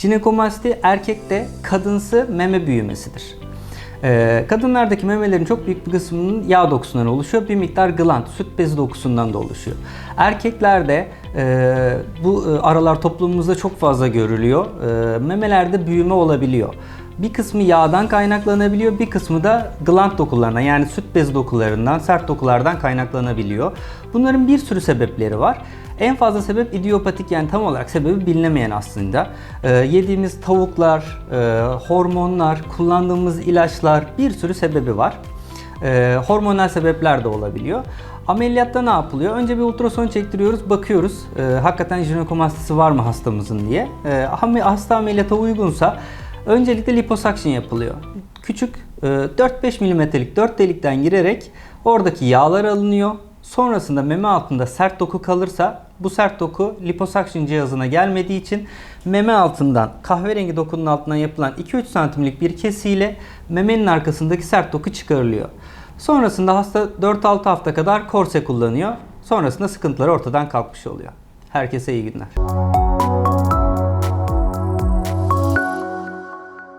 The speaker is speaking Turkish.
Jinekomasti erkekte kadınsı meme büyümesidir. Ee, kadınlardaki memelerin çok büyük bir kısmının yağ dokusundan oluşuyor. Bir miktar gland, süt bezi dokusundan da oluşuyor. Erkeklerde e, bu e, aralar toplumumuzda çok fazla görülüyor. E, memelerde büyüme olabiliyor. Bir kısmı yağdan kaynaklanabiliyor, bir kısmı da gland dokularından yani süt bezi dokularından, sert dokulardan kaynaklanabiliyor. Bunların bir sürü sebepleri var. En fazla sebep idiopatik yani tam olarak sebebi bilinemeyen aslında. Ee, yediğimiz tavuklar, e, hormonlar, kullandığımız ilaçlar bir sürü sebebi var. Ee, hormonal sebepler de olabiliyor. Ameliyatta ne yapılıyor? Önce bir ultrason çektiriyoruz, bakıyoruz. Ee, hakikaten jinekomastisi var mı hastamızın diye. Ham- hasta ameliyata uygunsa öncelikle liposuction yapılıyor. Küçük e, 4-5 milimetrelik 4 delikten girerek oradaki yağlar alınıyor. Sonrasında meme altında sert doku kalırsa bu sert doku liposuction cihazına gelmediği için meme altından kahverengi dokunun altından yapılan 2-3 santimlik bir kesiyle memenin arkasındaki sert doku çıkarılıyor. Sonrasında hasta 4-6 hafta kadar korse kullanıyor. Sonrasında sıkıntılar ortadan kalkmış oluyor. Herkese iyi günler.